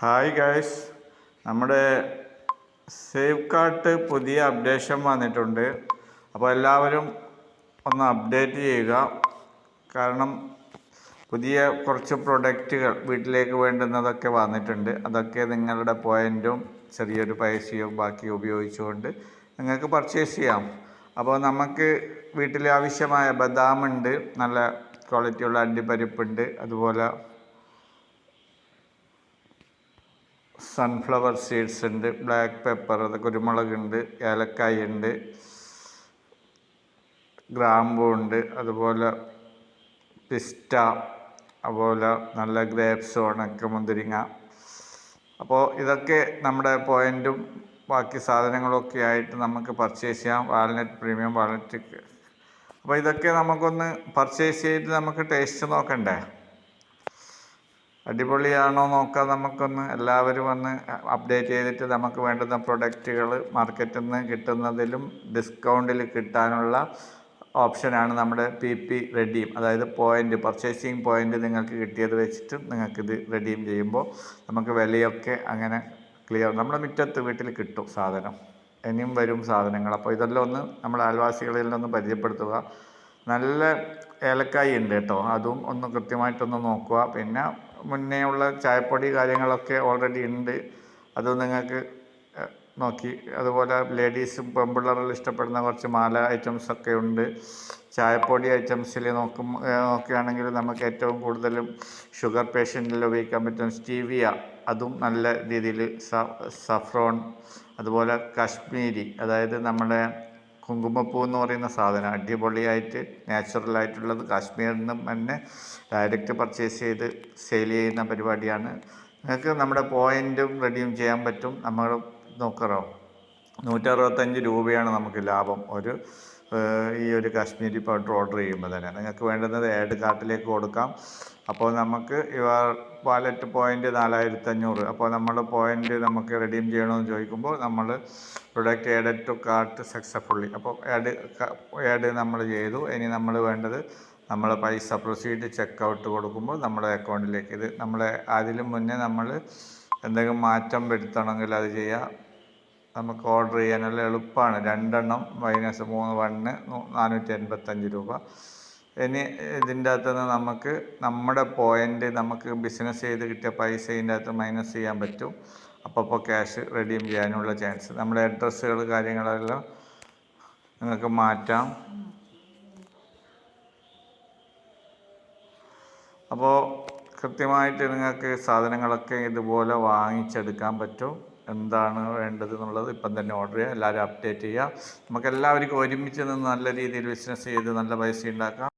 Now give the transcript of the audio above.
Hi guys. നമ്മുടെ save cart പുതിയ updation വന്നിട്ടുണ്ട്. അപ്പോൾ എല്ലാവരും ഒന്ന് അപ്ഡേറ്റ് ചെയ്യുക. കാരണം പുതിയ കുറച്ച് പ്രൊഡക്റ്റുകൾ വീട്ടിലേക്ക് വേണ്ടുന്നതൊക്കെ വന്നിട്ടുണ്ട്. അതൊക്കെ നിങ്ങളുടെ പോയിന്റും ചെറിയൊരു പൈസയും ബാക്കി ഉപയോഗിച്ചുകൊണ്ട് നിങ്ങൾക്ക് പർച്ചേസ് ചെയ്യാം. അപ്പോൾ നമുക്ക് വീട്ടിൽ ആവശ്യമായ ബദാമുണ്ട് നല്ല ക്വാളിറ്റിയുള്ള അണ്ടിപ്പരിപ്പുണ്ട്. അതുപോലെ സൺഫ്ലവർ സീഡ്സ് ഉണ്ട് ബ്ലാക്ക് പെപ്പർ കുരുമുളകുണ്ട് ഏലക്കായ ഉണ്ട് ഗ്രാമ്പു ഉണ്ട് അതുപോലെ പിസ്റ്റ അതുപോലെ നല്ല ഗ്രേപ്സ് ഉണക്ക മുന്തിരിങ്ങ. അപ്പോൾ ഇതൊക്കെ നമ്മുടെ പോയിന്റും ബാക്കി സാധനങ്ങളൊക്കെ ആയിട്ട് നമുക്ക് പർച്ചേസ് ചെയ്യാം. വാൽനട്ട് പ്രീമിയം വാൽനറ്റ് അപ്പോൾ ഇതൊക്കെ നമുക്കൊന്ന് പർച്ചേസ് ചെയ്ത് നമുക്ക് ടേസ്റ്റ് നോക്കണ്ടേ? അടിപൊളിയാണോ നോക്കാം നമുക്കൊന്ന്. എല്ലാവരും വന്ന് അപ്ഡേറ്റ് ചെയ്തിട്ട് നമുക്ക് വേണ്ടുന്ന പ്രൊഡക്റ്റുകൾ മാർക്കറ്റിൽ നിന്ന് കിട്ടുന്നതിലും ഡിസ്കൗണ്ടിൽ കിട്ടാനുള്ള ഓപ്ഷനാണ് നമ്മുടെ പി പി റെഡീം അതായത് പോയിന്റ് പർച്ചേസിങ് പോയിന്റ് നിങ്ങൾക്ക് കിട്ടിയത് വെച്ചിട്ട് നിങ്ങൾക്കിത് റെഡീം ചെയ്യുമ്പോൾ നമുക്ക് വിലയൊക്കെ അങ്ങനെ ക്ലിയർ നമ്മുടെ മുറ്റത്ത് വീട്ടിൽ കിട്ടും സാധനം. ഇനിയും വരും സാധനങ്ങൾ. അപ്പോൾ ഇതെല്ലാം ഒന്ന് നമ്മൾ അയൽവാസികളിൽ ഒന്ന് പരിചയപ്പെടുത്തുക. നല്ല ഏലക്കായി ഉണ്ട് കേട്ടോ. അതും ഒന്ന് കൃത്യമായിട്ടൊന്ന് നോക്കുക. പിന്നെ മുന്നേ ഉള്ള ചായപ്പൊടി കാര്യങ്ങളൊക്കെ ഓൾറെഡി ഉണ്ട്. അത് നിങ്ങൾക്ക് നോക്കി. അതുപോലെ ലേഡീസ് പെൺപിള്ളേരെല്ലാം ഇഷ്ടപ്പെടുന്ന കുറച്ച് മാല ഐറ്റംസ് ഒക്കെ ഉണ്ട്. ചായപ്പൊടി ഐറ്റംസിൽ നോക്കും നോക്കുകയാണെങ്കിൽ നമുക്ക് ഏറ്റവും കൂടുതലും ഷുഗർ പേഷ്യന്റിൽ ഉപയോഗിക്കാൻ പറ്റും സ്റ്റീവിയ. അതും നല്ല രീതിയിൽ സഫ്രോൺ. അതുപോലെ കാശ്മീരി. അതായത് നമ്മുടെ കുങ്കുമപ്പൂ എന്ന് പറയുന്ന സാധനം അടിപൊളിയായിട്ട് നാച്ചുറലായിട്ടുള്ളത്. കാശ്മീരിൽ നിന്നും തന്നെ ഡയറക്റ്റ് പർച്ചേസ് ചെയ്ത് സെയിൽ ചെയ്യുന്ന പരിപാടിയാണ്. നിങ്ങൾക്ക് നമ്മുടെ പോയിന്റും റെഡിയും ചെയ്യാൻ പറ്റും. നമ്മൾ നോക്കറോ? നൂറ്ററുപത്തഞ്ച് രൂപയാണ് നമുക്ക് ലാഭം. ഒരു ഈ ഒരു കാശ്മീരി പൗഡർ ഓർഡർ ചെയ്യുമ്പോൾ തന്നെ. നിങ്ങൾക്ക് വേണ്ടുന്നത് ഏഡ് കാർട്ടിലേക്ക് കൊടുക്കാം. അപ്പോൾ നമുക്ക് ഇവ വാലറ്റ് പോയിന്റ് നാലായിരത്തി അഞ്ഞൂറ് അപ്പോൾ നമ്മൾ പോയിന്റ് നമുക്ക് റെഡീം ചെയ്യണമെന്ന് ചോദിക്കുമ്പോൾ നമ്മൾ product add to cart successfully അപ്പോൾ ആഡ് ആഡ് നമ്മൾ ചെയ്തു. ഇനി നമ്മൾ വേണ്ടത് നമ്മൾ പൈസ പ്രൊസീഡ് ചെക്ക് ഔട്ട് കൊടുക്കുമ്പോൾ നമ്മുടെ അക്കൗണ്ടിലേക്ക് ഇത് നമ്മളെ അതിലും മുന്നേ നമ്മൾ എന്തെങ്കിലും മാറ്റം വരുത്തണമെങ്കിൽ അത് ചെയ്യാം. നമുക്ക് ഓർഡർ ചെയ്യാനുള്ള എളുപ്പമാണ്. രണ്ടെണ്ണം മൈനസ് മൂന്ന് വണ്ണ് നാനൂറ്റി എൺപത്തഞ്ച് രൂപ. ഇനി ഇതിന്റെ അകത്ത് നിന്ന് നമുക്ക് നമ്മുടെ പോയിന്റ് നമുക്ക് ബിസിനസ് ചെയ്ത് കിട്ടിയ പൈസ ഇതിന്റെ അകത്ത് മൈനസ് ചെയ്യാൻ പറ്റും. അപ്പോൾ ക്യാഷ് റെഡീം ചെയ്യാനുള്ള ചാൻസ് നമ്മുടെ അഡ്രസ്സുകൾ കാര്യങ്ങളെല്ലാം നിങ്ങൾക്ക് മാറ്റാം. അപ്പോൾ കൃത്യമായിട്ട് നിങ്ങൾക്ക് സാധനങ്ങളൊക്കെ ഇതുപോലെ വാങ്ങിച്ചെടുക്കാൻ പറ്റും. എന്താണ് വേണ്ടത് എന്നുള്ളത് ഇപ്പം തന്നെ ഓർഡർ ചെയ്യുക എല്ലാവരും അപ്ഡേറ്റ് ചെയ്യുക. നമുക്ക് എല്ലാവർക്കും ഒരുമിച്ച് നിന്ന് നല്ല രീതിയിൽ ബിസിനസ് ചെയ്ത് നല്ല പൈസ ഉണ്ടാക്കാം.